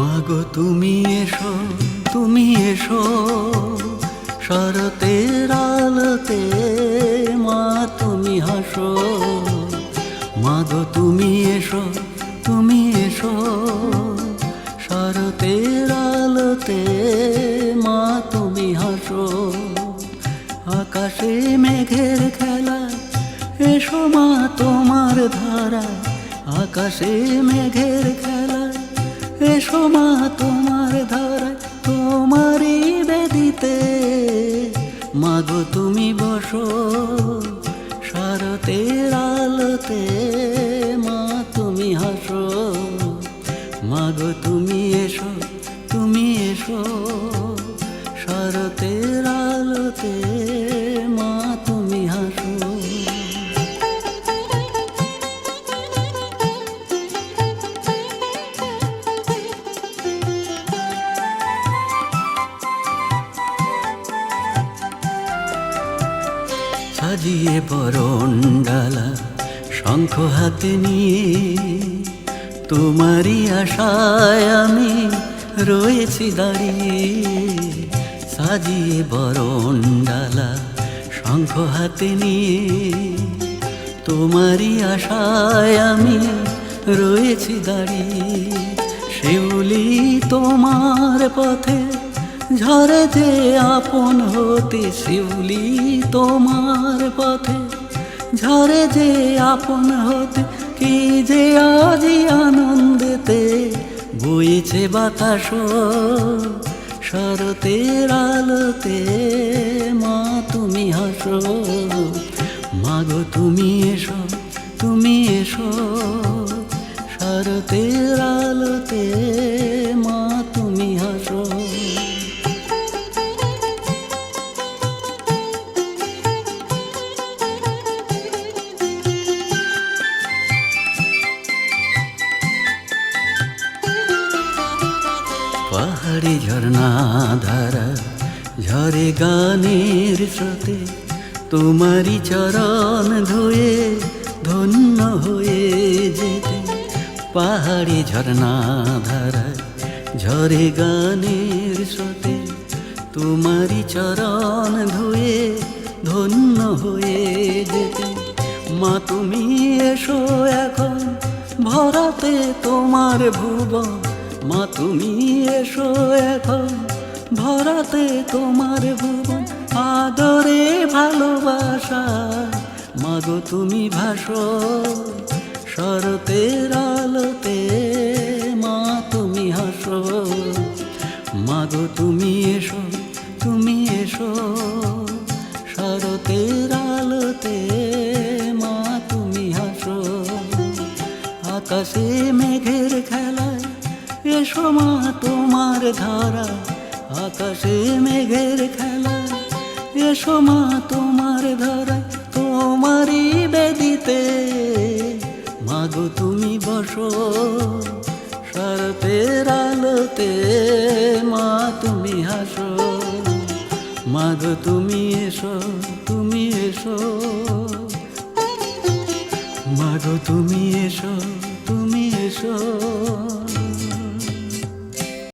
ওগো তুমি এসো তুমি এসো, শরতের আলোতে মা তুমি হাসো। মাগো, তুমি এসো তুমি এসো, শরতের আলোতে মা তুমি হাসো। আকাশে মেঘের খেলা, এসো মা তোমার ধারা, আকাশে মেঘের খেলা। এসো মা তোমার ধারা তোমারই বেদিতে। মাগো তুমি বসো শরতের আলোতে। মা, তুমি হাসো। মাগো তুমি এসো তুমি এসো শরতের আলোতে। সাজিয়ে বরণ ডালা শঙ্খ হাতে নিয়ে, তোমারই আশায় আমি রয়েছি দাঁড়িয়ে। সাজিয়ে বরণ ডালা শঙ্খ হাতে নিয়ে, তোমারই আশায় আমি রয়েছি দাঁড়িয়ে। শিউলি তোমার পথে ঝরে যে আপন হতে শিউলি তোমার পথে। ঝরে যে আপন হতে কি যে আজি আনন্দেতে বইছে বাতাস শরতের আলোতে। মা, তুমি হাসো মাগো তুমি এসো তুমি এসো। শরতের আলোতে পাহাড়ি ঝর্ণা ধারা, ঝরে গানের স্রোতে তোমারই চরণ ধুয়ে ধন্য হয়ে যেতে। পাহাড়ি ঝর্ণা ধারা, ঝরে গানের স্রোতে তোমারই চরণ ধুয়ে ধন্য হয়ে যেতে। মা, তুমি এসো এখন, ভরাতে তোমার ভুবন। মা, তুমি এসো এখন। ভরাতে তোমার ভুবন, আদরে ভালোবাসা। মাগো তুমি ভাসো শরতের আলোতে। মা, তুমি হাসো। মাগো তুমি এসো তুমি এসো শরতের আলোতে। মা, তুমি হাসো। আকাশে মেঘের এসো মা তোমার ধারা, আকাশে মেঘের খেলায় এসো মা তোমার ধারা, তোমারই বেদিতে। মাগো তুমি বসো শরতের আলোতে, মা তুমি হাসো। মাগো তুমি এসো তুমি এসো। মাগো তুমি এসো তুমি এসো।